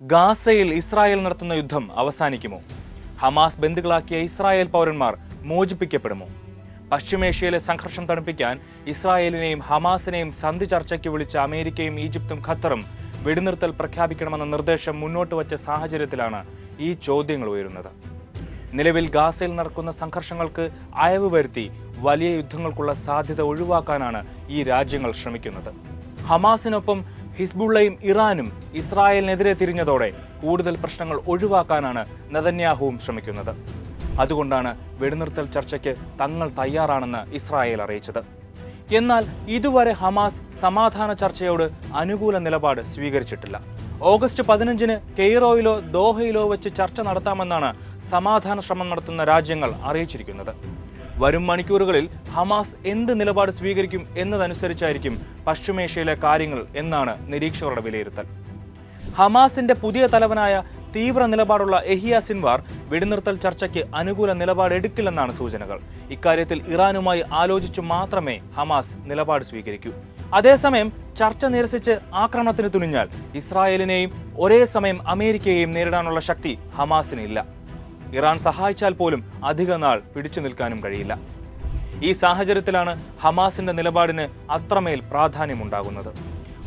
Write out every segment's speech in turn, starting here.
ഗാസയിൽ ഇസ്രായേൽ നടത്തുന്ന യുദ്ധം അവസാനിക്കുമോ? ഹമാസ് ബന്ധുക്കളാക്കിയ ഇസ്രായേൽ പൗരന്മാർ മോചിപ്പിക്കപ്പെടുമോ? പശ്ചിമേഷ്യയിലെ സംഘർഷം തണുപ്പിക്കാൻ ഇസ്രായേലിനെയും ഹമാസിനെയും സന്ധി ചർച്ചയ്ക്ക് വിളിച്ച അമേരിക്കയും ഈജിപ്തും ഖത്തറും വെടിനിർത്തൽ പ്രഖ്യാപിക്കണമെന്ന നിർദ്ദേശം മുന്നോട്ട് വച്ച സാഹചര്യത്തിലാണ് ഈ ചോദ്യങ്ങൾ ഉയരുന്നത്. നിലവിൽ ഗാസയിൽ നടക്കുന്ന സംഘർഷങ്ങൾക്ക് അയവ് വരുത്തി വലിയ യുദ്ധങ്ങൾക്കുള്ള സാധ്യത ഒഴിവാക്കാനാണ് ഈ രാജ്യങ്ങൾ ശ്രമിക്കുന്നത്. ഹമാസിനൊപ്പം ഹിസ്ബുള്ളയും ഇറാനും ഇസ്രായേലിനെതിരെ തിരിഞ്ഞതോടെ കൂടുതൽ പ്രശ്നങ്ങൾ ഒഴിവാക്കാനാണ് നതന്യാഹുവും ശ്രമിക്കുന്നത്. അതുകൊണ്ടാണ് വെടിനിർത്തൽ ചർച്ചയ്ക്ക് തങ്ങൾ തയ്യാറാണെന്ന് ഇസ്രായേൽ അറിയിച്ചത്. എന്നാൽ ഇതുവരെ ഹമാസ് സമാധാന ചർച്ചയോട് അനുകൂല നിലപാട് സ്വീകരിച്ചിട്ടില്ല. ഓഗസ്റ്റ് പതിനഞ്ചിന് കെയ്റോയിലോ ദോഹയിലോ വെച്ച് ചർച്ച നടത്താമെന്നാണ് സമാധാന ശ്രമം നടത്തുന്ന രാജ്യങ്ങൾ അറിയിച്ചിരിക്കുന്നത്. വരും മണിക്കൂറുകളിൽ ഹമാസ് എന്ത് നിലപാട് സ്വീകരിക്കും എന്നതനുസരിച്ചായിരിക്കും പശ്ചിമേഷ്യയിലെ കാര്യങ്ങൾ എന്നാണ് നിരീക്ഷകരുടെ വിലയിരുത്തൽ. ഹമാസിന്റെ പുതിയ തലവനായ തീവ്ര നിലപാടുള്ള എഹിയ സിൻവാർ വെടിനിർത്തൽ ചർച്ചയ്ക്ക് അനുകൂല നിലപാടെടുക്കില്ലെന്നാണ് സൂചനകൾ. ഇക്കാര്യത്തിൽ ഇറാനുമായി ആലോചിച്ചു മാത്രമേ ഹമാസ് നിലപാട് സ്വീകരിക്കൂ. അതേസമയം ചർച്ച നിരസിച്ച് ആക്രമണത്തിന് തുനിഞ്ഞാൽ ഇസ്രായേലിനെയും ഒരേ സമയം അമേരിക്കയെയും നേരിടാനുള്ള ശക്തി ഹമാസിനില്ല. ഇറാൻ സഹായിച്ചാൽ പോലും അധിക നാൾ പിടിച്ചു നിൽക്കാനും കഴിയില്ല. ഈ സാഹചര്യത്തിലാണ് ഹമാസിന്റെ നിലപാടിന് അത്രമേൽ പ്രാധാന്യമുണ്ടാകുന്നത്.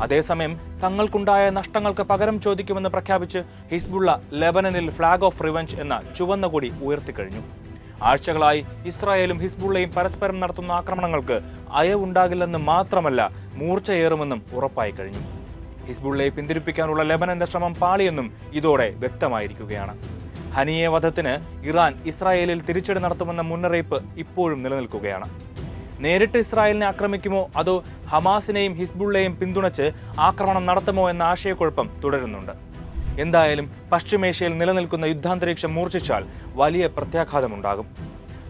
അതേസമയം തങ്ങൾക്കുണ്ടായ നഷ്ടങ്ങൾക്ക് പകരം ചോദിക്കുമെന്ന് പ്രഖ്യാപിച്ച് ഹിസ്ബുള്ള ലെബനനിൽ ഫ്ലാഗ് ഓഫ് റിവഞ്ച് എന്ന ചുവന്ന കൊടി ഉയർത്തിക്കഴിഞ്ഞു. ആഴ്ചകളായി ഇസ്രായേലും ഹിസ്ബുള്ളയും പരസ്പരം നടത്തുന്ന ആക്രമണങ്ങൾക്ക് അയവുണ്ടാകില്ലെന്ന് മാത്രമല്ല മൂർച്ചയേറുമെന്നും ഉറപ്പായി കഴിഞ്ഞു. ഹിസ്ബുള്ളയെ പിന്തിരിപ്പിക്കാനുള്ള ലെബനന്റെ ശ്രമം പാളിയെന്നും ഇതോടെ വ്യക്തമായിരിക്കുകയാണ്. ഹനിയെ വധത്തിന് ഇറാൻ ഇസ്രായേലിൽ തിരിച്ചടി നടത്തുമെന്ന മുന്നറിയിപ്പ് ഇപ്പോഴും നിലനിൽക്കുകയാണ്. നേരിട്ട് ഇസ്രായേലിനെ ആക്രമിക്കുമോ അതോ ഹമാസിനെയും ഹിസ്ബുള്ളയെയും പിന്തുണച്ച് ആക്രമണം നടത്തുമോ എന്ന ആശയക്കുഴപ്പം തുടരുന്നുണ്ട്. എന്തായാലും പശ്ചിമേഷ്യയിൽ നിലനിൽക്കുന്ന യുദ്ധാന്തരീക്ഷം മൂർച്ഛിച്ചാൽ വലിയ പ്രത്യാഘാതമുണ്ടാകും.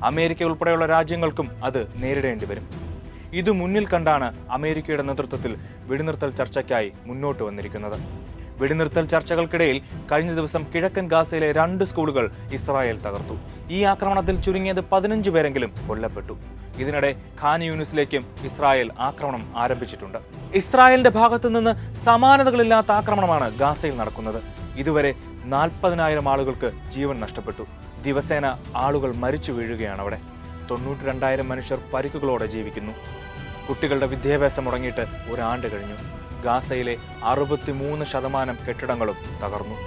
അമേരിക്ക ഉൾപ്പെടെയുള്ള രാജ്യങ്ങൾക്കും അത് നേരിടേണ്ടി വരും. ഇത് മുന്നിൽ കണ്ടാണ് അമേരിക്കയുടെ നേതൃത്വത്തിൽ വെടിനിർത്തൽ ചർച്ചയ്ക്കായി മുന്നോട്ട് വന്നിരിക്കുന്നത്. വെടിനിർത്തൽ ചർച്ചകൾക്കിടയിൽ കഴിഞ്ഞ ദിവസം കിഴക്കൻ ഗാസയിലെ രണ്ട് സ്കൂളുകൾ ഇസ്രായേൽ തകർത്തു. ഈ ആക്രമണത്തിൽ ചുരുങ്ങിയത് പതിനഞ്ച് പേരെങ്കിലും കൊല്ലപ്പെട്ടു. ഇതിനിടെ ഖാൻ യൂണിസിലേക്കും ഇസ്രായേൽ ആക്രമണം ആരംഭിച്ചിട്ടുണ്ട്. ഇസ്രായേലിന്റെ ഭാഗത്തു നിന്ന് സമാനതകളില്ലാത്ത ആക്രമണമാണ് ഗാസയിൽ നടക്കുന്നത്. ഇതുവരെ നാൽപ്പതിനായിരം ആളുകൾക്ക് ജീവൻ നഷ്ടപ്പെട്ടു. ദിവസേന ആളുകൾ മരിച്ചു വീഴുകയാണ് അവിടെ തൊണ്ണൂറ്റി രണ്ടായിരം മനുഷ്യർ പരിക്കുകളോടെ ജീവിക്കുന്നു. കുട്ടികളുടെ വിദ്യാഭ്യാസം മുടങ്ങിയിട്ട് ഒരാണ്ട് കഴിഞ്ഞു. ഗാസയിലെ അറുപത്തിമൂന്ന് ശതമാനം കെട്ടിടങ്ങളും തകർന്നു.